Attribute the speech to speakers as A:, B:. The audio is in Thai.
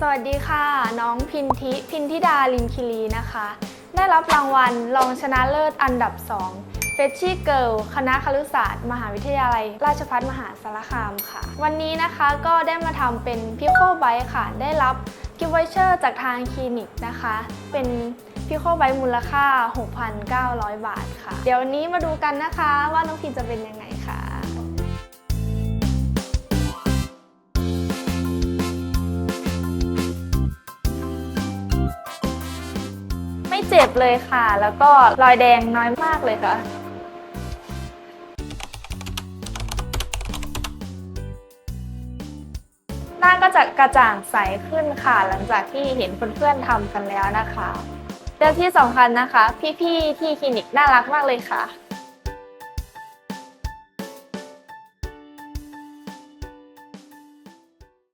A: สวัสดีค่ะ น้องพินทิพินทิดาลินคิรีนะคะ ได้รับรางวัลรองชนะเลิศอันดับ 2 เฟชชี่เกิลคณะครุศาสตร์ มหาวิทยาลัย ราชภัฏมหาสารคามค่ะ วันนี้นะคะก็ได้มาทำเป็นพิโคไบค่ะ ได้รับกิฟต์วเชอร์จากทางคลินิกนะคะ เป็นพิโคไบมูลค่า 6,900 บาทค่ะ เดี๋ยววันนี้มาดูกันนะคะว่าน้องพินจะเป็นยังไงค่ะ เจ็บเลยค่ะ แล้วก็รอยแดงน้อยมากเลยค่ะหน้าก็จะกระจ่างใสขึ้นค่ะ หลังจากที่เห็นเพื่อนๆทำกันแล้วนะคะและที่สำคัญนะคะ พี่ๆที่คลินิกน่ารักมากเลยค่ะ